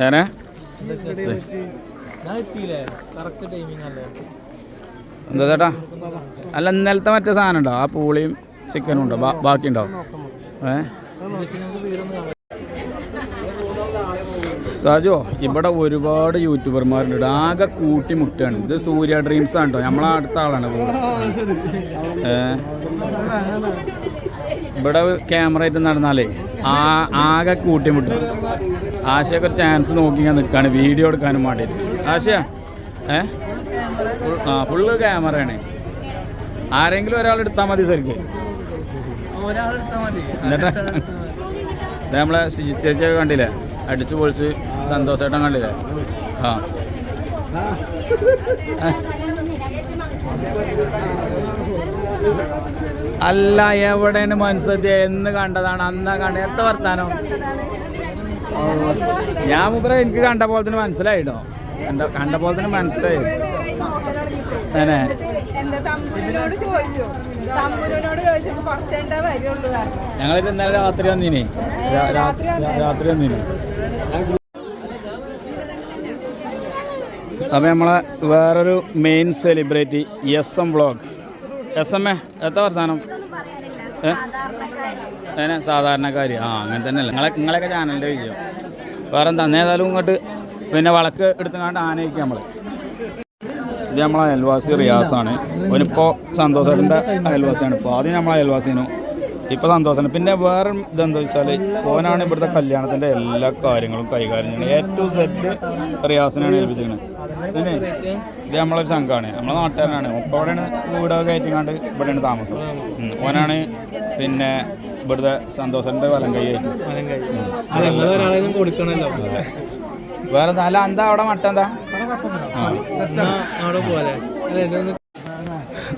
ഏനെ? എന്താ ചേട്ടാ? അല്ല ഇന്നലത്തെ മറ്റേ സാധനം ഉണ്ടോ? ആ പൂളിയും ചിക്കനും ഉണ്ടോ? ബാക്കി ഉണ്ടോ? ഏ? സാജോ ഇവിടെ ഒരുപാട് യൂട്യൂബർമാരുണ്ട്. ആകെ കൂട്ടി മുട്ടാണ് ഇത് സൂര്യ ഡ്രീംസ് ആണ് കേട്ടോ നമ്മളെ അടുത്ത ആളാണ് ഇവിടെ ക്യാമറ ആയിട്ട് നടന്നാലേ ആ ആകെ കൂട്ടിമുട്ടുക ആശയൊക്കെ ഒരു ചാൻസ് നോക്കി ഞാൻ നിൽക്കുകയാണ് വീഡിയോ എടുക്കാനും വേണ്ടിയിട്ട്. ആശ ഏ? ആ ഫുള്ള് ക്യാമറയാണ് ആരെങ്കിലും ഒരാൾ എടുത്താൽ മതി ശരിക്ക്. എന്നിട്ട് ഇത് നമ്മളെ സിജി ചേച്ചിയൊക്കെ കണ്ടില്ലേ? അടിച്ചു പൊളിച്ച് സന്തോഷമായിട്ടും കണ്ടില്ലേ? ആ. അല്ല എവിടെയാണ് മനസ്സദ്യ? എന്ന് കണ്ടതാണ്. അന്നാ കണ്ട എത്ര വർത്താനം? ഞാൻ മുപ്പറ എനിക്ക് കണ്ട പോലെ തന്നെ മനസ്സിലായിട്ടോ. കണ്ട കണ്ട പോലെ തന്നെ മനസ്സിലായി. തന്നെ എന്താ തമ്പുരിനോട് ചോദിച്ചു? തമ്പുരിനോട് ചോദിച്ചപ്പോ കുറച്ചേണ്ട വരുള്ളൂ പറഞ്ഞു. ഞങ്ങളിത് ഇന്നലെ രാത്രി വന്നീനി. രാത്രി വന്നീനി. അപ്പം നമ്മളെ വേറൊരു main celebrity S M vlog S M A എത്ര വർത്താനം? ഏ? ഏനെ സാധാരണക്കാരി. ആ അങ്ങനെ തന്നെയല്ല. നിങ്ങളെ നിങ്ങളെയൊക്കെ ചാനലിന്റെ വിജയം വേറെ എന്താ ഏതായാലും ഇങ്ങോട്ട് പിന്നെ വളക്ക് എടുത്തുകൊണ്ട് ആനയിക്കുക നമ്മൾ ഇത് നമ്മളെ അയൽവാസി റിയാസാണ്. അവനിപ്പോൾ സന്തോഷേട്ടന്റെ അയൽവാസിയാണ്. ഇപ്പോൾ ആദ്യം നമ്മളെ അയൽവാസിനും ഇപ്പോൾ സന്തോഷമാണ് പിന്നെ വേറെ ഇതെന്താ വെച്ചാൽ ഓനാണ് ഇവിടുത്തെ കല്യാണത്തിന്റെ എല്ലാ കാര്യങ്ങളും കൈകാര്യം ചെയ്യുന്നത്. ഏറ്റവും സെറ്റ് റിയാസിനാണ് ഏൽപ്പിച്ചിരിക്കുന്നത് പിന്നെ ഇത് നമ്മളൊരു സംഘമാണ് നമ്മളെ നാട്ടുകാരനാണ്. ഒപ്പം അവിടെയാണ് വീടൊക്കെ കയറ്റിങ്ങാണ്ട് ഇവിടെയാണ് താമസം. ഓനാണ് പിന്നെ ഇവിടുത്തെ സന്തോഷന്റെ വലം കൈയായിരിക്കും കൊടുക്കണല്ലോ. വേറെ നല്ല അല്ല എന്താ? അവിടെ മട്ട എന്താ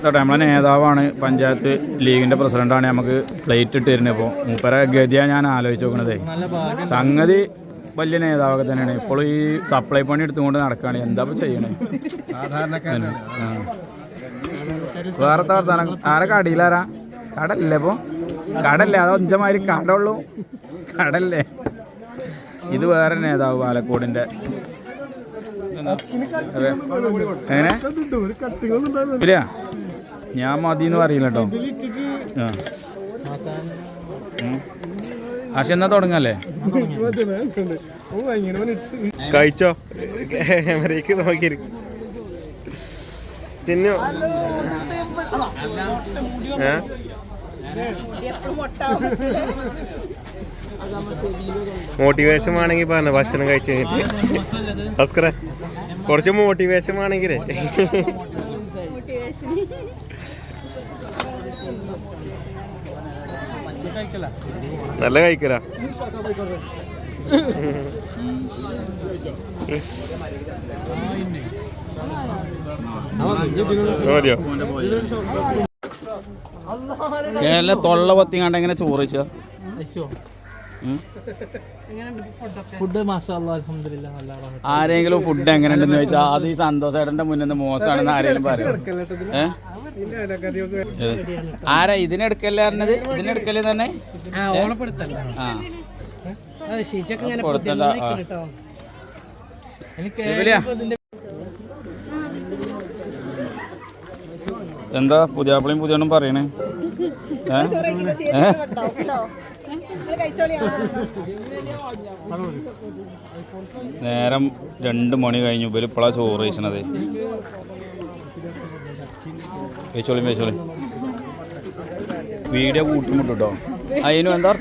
കേട്ടോ നമ്മളെ നേതാവാണ് പഞ്ചായത്ത് ലീഗിന്റെ പ്രസിഡന്റാണ് നമുക്ക് പ്ലേറ്റ് ഇട്ട് തരുന്നത് ഇപ്പോൾ മൂപ്പര ഗതിയാണ് ഞാൻ ആലോചിച്ച് നോക്കണതേ. സംഗതി വലിയ നേതാവൊക്കെ തന്നെയാണ്. ഇപ്പോൾ ഈ സപ്ലൈ പണി എടുത്തുകൊണ്ട് നടക്കുകയാണ് എന്താ ഇപ്പോൾ ചെയ്യണേ. വേറെ വർത്താനം ആരൊക്കെ അടിയിലാരാ? കടല്ലേ ഇപ്പോൾ കടല്ലേ? അതോ അഞ്ചമാതിരി കടുള്ളൂ? കടല്ലേ? ഇത് വേറെ നേതാവ് പാലക്കോടിന്റെ. അതെ. എങ്ങനെ? ഇല്ല ഞാൻ മതി എന്ന് പറയില്ല കേട്ടോ. ആ. എന്നാ തുടങ്ങല്ലേ? കഴിച്ചോ? ക്യാമറയ്ക്ക് നോക്കിയിരി. ചിന്നു. ഏ? മോട്ടിവേഷൻ വേണമെങ്കിൽ പറഞ്ഞു ഭക്ഷണം കഴിച്ചു കഴിഞ്ഞിട്ട്? ഭാസ്കറെ കുറച്ച് മോട്ടിവേഷൻ വേണമെങ്കിൽ നല്ല കഴിക്കലാ. മതിയോ? കേരള തൊള്ള പത്തിങ്ങാണ്ട് എങ്ങനെ ചോറ് വെച്ചാ അയ്യോ ഫുഡ് മാഷാ അലഹമില്ല നല്ല ആളാണ്. ആരെങ്കിലും ഫുഡ് എങ്ങനെയുണ്ടെന്ന് ചോദിച്ചാൽ അത് ഈ സന്തോഷേട്ടന്റെ മുന്നിൽ നിന്ന് മോശമാണെന്ന് ആരെങ്കിലും പറയും? ആരാ ഇതിനെടുക്കല്ലേ പറഞ്ഞത്? ഇതിനെടുക്കല്ലേ തന്നെ? ആ കൊടുത്തണ്ട ആ. എനിക്ക് ഇവലെയാ? എന്താ പുതിയാപ്പിളിയും പുതിയണ്ണും പറയണേ? നേരം രണ്ട് മണി കഴിഞ്ഞു. ഇവർ ഇപ്പോഴാ ചോറ് കഴിച്ചണത്. വെച്ചോളി വെച്ചോളി. വീഡിയോ കൂട്ടിമുട്ടു കേട്ടോ അതിനും എന്താ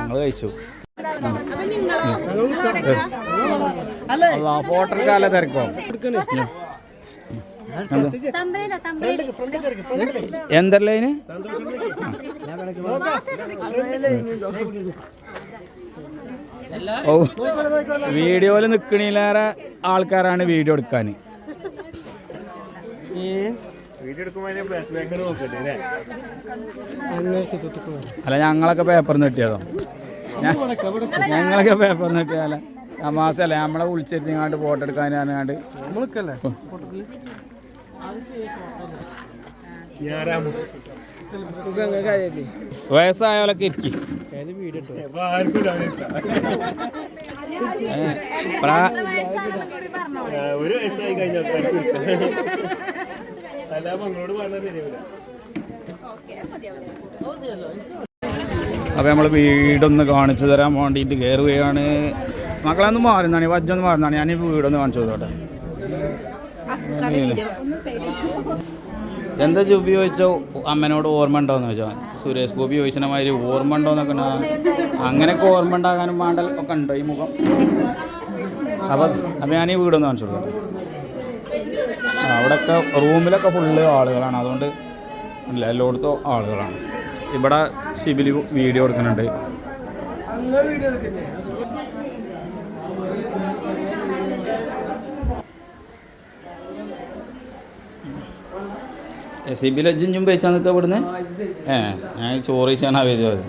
ഞങ്ങൾ കഴിച്ചു. ഫോട്ടോ കാല തിരക്കോ? എന്തല്ലേ ഓ വീഡിയോയിൽ നിൽക്കണിലേറെ ആൾക്കാരാണ് വീഡിയോ എടുക്കാൻ അല്ലേ? ഞങ്ങളൊക്കെ പേപ്പറിൽ നിന്ന് കിട്ടിയതോ. ഞങ്ങളൊക്കെ പേപ്പറിൽ നിന്ന് കിട്ടിയതല്ല തമാശല്ല നമ്മളെ വിളിച്ചിരുന്നിങ്ങാണ്ട് ഫോട്ടോ എടുക്കാൻ ഞാറാമോ വയസ്സായവരൊക്കെ ഇരിക്കി. ഒരു വയസ്സായി കഴിഞ്ഞാൽ നമ്മൾ വീടൊന്ന് കാണിച്ചു തരാൻ വേണ്ടിയിട്ട് കയറുകയാണ് മക്കളൊന്ന് മാറുന്നതാണ് വജ്ജൊന്ന് മാറുന്നതാണ്. ഞാൻ ഈ വീടൊന്ന് കാണിച്ചു തന്നോട്ടെ. എന്താ ജൂബി ചോദിച്ചോ അമ്മനോട് ഓർമ്മ ഉണ്ടോയെന്ന് ചോദിച്ചോ? സുരേഷ് ഗോപി ചോദിച്ച മാതിരി ഓർമ്മ ഉണ്ട്. അങ്ങനെയൊക്കെ ഓർമ്മ ഉണ്ടാകാനും വേണ്ട ഒക്കെ ഉണ്ടോ ഈ മുഖം? അപ്പം അപ്പം ഞാൻ ഈ വീടൊന്ന് കാണിച്ചു കൊടുക്കട്ടെ. അവിടെയൊക്കെ റൂമിലൊക്കെ ഫുള്ള് ആളുകളാണ്. അതുകൊണ്ട് എല്ലായിടത്തും ആളുകളാണ്. ഇവിടെ ശിബിലി വീഡിയോ എടുക്കുന്നുണ്ട്. സിബി ലജ്ജും പേച്ചാൽ നിൽക്കുക ഇവിടുന്ന്? ഏ ഞാൻ ചോറ് കഴിച്ചാണ് വരുന്നത്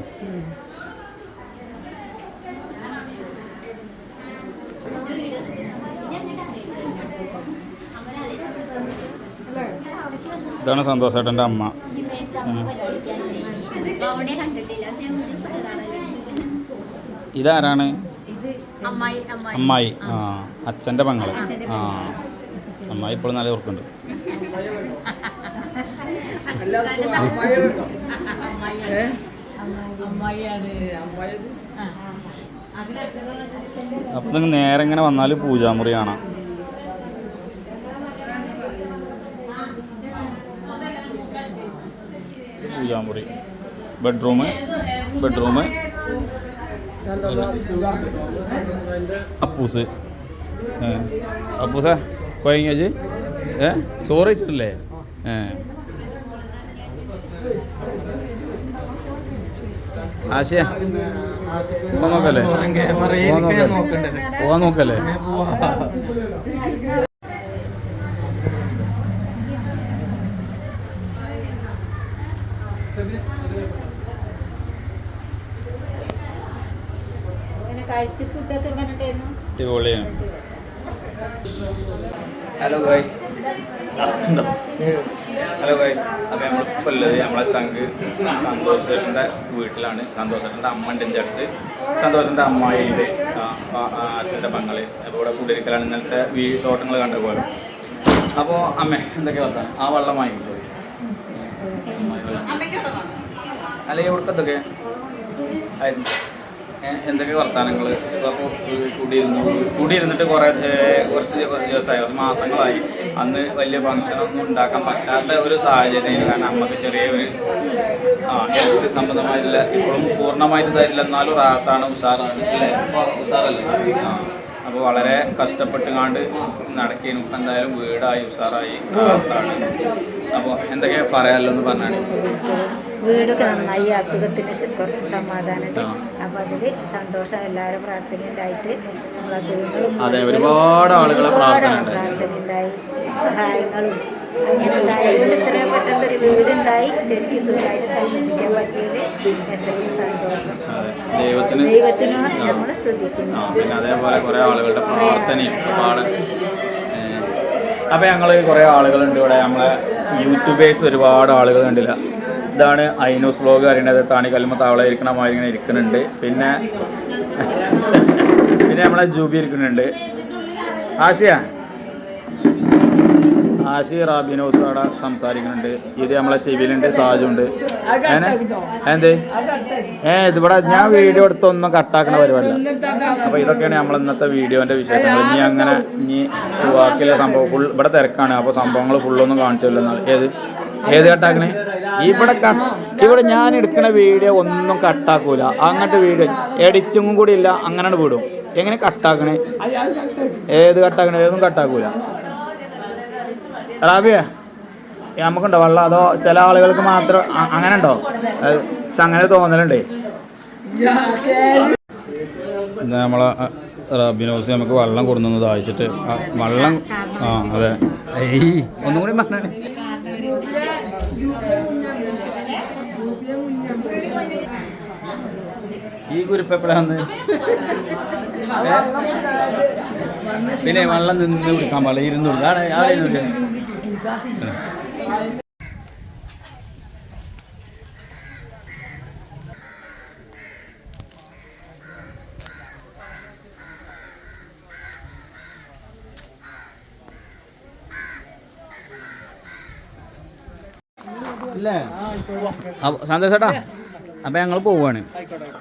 ഇതാണ് സന്തോഷേട്ടന്റെ അമ്മ. ഇതാരാണ്? അമ്മായി അമ്മായി. അമ്മായി. ആ. അച്ഛന്റെ മകൾ. ആ. അമ്മായി ഇപ്പോഴും നല്ല ഓർക്കുന്നുണ്ട് അപ്പം നിങ്ങൾ നേരെ ഇങ്ങനെ വന്നാൽ പൂജാമുറി കാണാം. പൂജാമുറി. Bedroom bedroom Appus. അപ്പൂസ കൊയങ്ങി ഏ? ചോറ് വെച്ചിട്ടില്ലേ ഏ. ആശയ പോവാൻ നോക്കല്ലേ? പോവാൻ നോക്കല്ലേ? അടിപൊളിയാണ്. ഹലോ ഗൈസ് ഹലോ ഗൈസ് അപ്പോൾ നമ്മളിപ്പോൾ ഉള്ളത് നമ്മളെ ചങ്ക് സന്തോഷേട്ടന്റെ വീട്ടിലാണ്. സന്തോഷേട്ടന്റെ അമ്മ ഉണ്ട് എന്റെ അടുത്ത്. സന്തോഷന്റെ അമ്മായിന്റെ അച്ഛന്റെ പങ്ങൾ. അപ്പോൾ ഇവിടെ കൂടിയിരിക്കലാണ് ഇന്നലത്തെ വീ ഷോട്ടങ്ങൾ കണ്ട പോലെ. അപ്പോൾ അമ്മ എന്തൊക്കെ വർത്താനം? ആ വെള്ളം വാങ്ങിക്കോ. അമ്മായി ഇവിടുത്തെ ഇവിടുത്തെ ആയിരുന്നു. എന്തൊക്കെ വർത്തമാനങ്ങൾ അപ്പോൾ കൂടിയിരുന്നു കൂടിയിരുന്നിട്ട് കുറേ കുറച്ച് ദിവസമായി കുറച്ച് മാസങ്ങളായി. അന്ന് വലിയ ഫംഗ്ഷനൊന്നും ഉണ്ടാക്കാൻ പറ്റാത്ത ഒരു സാഹചര്യം കാരണം നമുക്ക് ചെറിയ ഒരു ആ ഹെൽത്ത് സംബന്ധമായിട്ടില്ല. ഇപ്പോഴും പൂർണമായിട്ട് തരില്ല എന്നാലും റാത്താണ് ഉഷാറാണ് അല്ലേ? ഉഷാറല്ലേ? ആ അപ്പോൾ വളരെ കഷ്ടപ്പെട്ടുകാണ്ട് നടക്കിയും എന്തായാലും വീടായി ഉഷാറായി റാത്താണ് അപ്പോൾ എന്തൊക്കെയാണ് പറയാമല്ലോ എന്ന് പറഞ്ഞാൽ വീടൊക്കെ നന്നായി അസുഖത്തിന് കുറച്ച് സമാധാനമുണ്ട് ആ. അപ്പൊ അതിൽ സന്തോഷം എല്ലാവരും പ്രാർത്ഥനയുണ്ടായിട്ട് നമ്മൾ അസുഖങ്ങളും ഒരുപാട് ആളുകളെ പ്രാർത്ഥന ഒരുപാട് ഉണ്ടായി. പ്രാർത്ഥനയുണ്ടായി. സഹായങ്ങളും അങ്ങനെ ഉണ്ടായതുകൊണ്ട് ഇത്രയും പെട്ടെന്ന് ഒരു വീടുണ്ടായി. ശരിക്കും സുഖമായിട്ട് താമസിക്കാൻ പറ്റിയത് എത്രയും സന്തോഷം. ദൈവത്തിന് നമ്മൾ പിന്നെ അതേപോലെ കുറേ ആളുകളുടെ പ്രാർത്ഥനയും ഒരുപാട്. അപ്പൊ ഞങ്ങൾ കുറേ ആളുകളുണ്ട് ഇവിടെ. നമ്മളെ യൂട്യൂബേഴ്സ് ഒരുപാട് ആളുകൾ കണ്ടില്ല. ഇതാണ് ഐനൂസ് വ്ലോഗ് അറിയണത്. താണിക്കല്ലുമ്പ താവള ഇരിക്കണ ഇങ്ങനെ ഇരിക്കുന്നുണ്ട്. പിന്നെ പിന്നെ നമ്മളെ ജൂബി ഇരിക്കുന്നുണ്ട്. ആശയ? ആശി റാബിനോസ് അവിടെ സംസാരിക്കുന്നുണ്ട്. ഇത് നമ്മളെ സിവിലുണ്ട് സാജുണ്ട്. എന്ത് ഏ ഇതിവിടെ ഞാൻ വീഡിയോ എടുത്തൊന്നും കട്ടാക്കണ പരിപാടില്ല അപ്പൊ ഇതൊക്കെയാണ് നമ്മൾ ഇന്നത്തെ വീഡിയോന്റെ വിശേഷങ്ങൾ. ഇനി അങ്ങനെ ഇനി ബാക്കിയുള്ള സംഭവം ഫുൾ ഇവിടെ തിരക്കാണ്. അപ്പൊ സംഭവങ്ങൾ ഫുള്ളൊന്നും കാണിച്ചല്ലോ ഏത്? ഏത് കട്ടാക്കണേ? ഇവിടെ ഇവിടെ ഞാൻ എടുക്കുന്ന വീഡിയോ ഒന്നും കട്ടാക്കൂല. അങ്ങോട്ട് വീഡിയോ എഡിറ്റിങ്ങും കൂടി ഇല്ല അങ്ങനെയാണ് വിടും. എങ്ങനെ കട്ടാക്കണേ? ഏത് കട്ടാക്കണേ? ഏതൊന്നും കട്ടാക്കൂല. റാബിയേ നമുക്കുണ്ടോ വെള്ളം? അതോ ചില ആളുകൾക്ക് മാത്രം അങ്ങനെ ഉണ്ടോ അങ്ങനെ തോന്നലുണ്ടേ? നമ്മളെ റബിനോസ് നമുക്ക് വെള്ളം കൊടുക്കുന്നത് വായിച്ചിട്ട് വെള്ളം ആ അതെ. ഒന്നും കൂടി പറഞ്ഞാണ് ഈ കുരിപ്പ് എപ്പോഴാന്ന് പിന്നെ വെള്ളം നിന്ന് കുടിക്കാൻ പാടില്ല. ഇരുന്ന് കുടിക്കാം അവിടെ അപ്പോൾ സന്തോഷേട്ടാ അപ്പോൾ ഞങ്ങൾ പോവുകയാണ്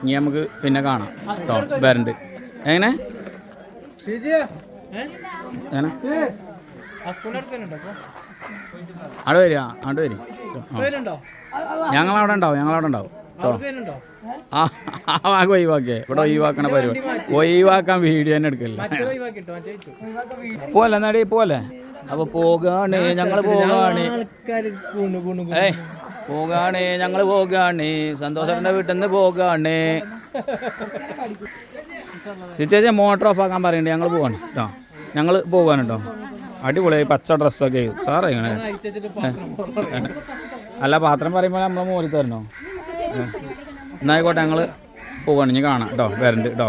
ഇനി നമുക്ക് പിന്നെ കാണാം കേട്ടോ വരണ്ട്. എങ്ങനെ? അപ്പൊ അവിടെ വരിക അവിടെ വരും. ഞങ്ങളവിടെ ഉണ്ടാവും ഞങ്ങളവിടെ ഉണ്ടാവും കേട്ടോ ആ ഒഴിവാക്കിയേ. ഇവിടെ ഒഴിവാക്കണ പരിപാടി. ഒഴിവാക്കാൻ വീഡിയോ തന്നെ എടുക്കില്ല? പോലെ എന്നാടി പോലെ അപ്പൊ പോകാണ് ഞങ്ങൾ പോകാണ്. പോകാണ് ഞങ്ങൾ പോകാണ്. സന്തോഷന്റെ വീട്ടിൽ നിന്ന് പോകാണ്. ചേച്ചി മോട്ടർ ഓഫ് ആക്കാൻ പറയണ്ടേ. ഞങ്ങൾ പോവാണ് കേട്ടോ ഞങ്ങൾ പോകാണ് കേട്ടോ അടിപൊളിയായി പച്ച ഡ്രസ്സൊക്കെ. സാറേ ഇങ്ങനെ. അല്ല പാത്രം പറയുമ്പോൾ നമ്മൾ മോരി തരണോ എന്നായിക്കോട്ടെ ഞങ്ങൾ പോവാണ്. ഇനി കാണാം കേട്ടോ വരണ്ട് കേട്ടോ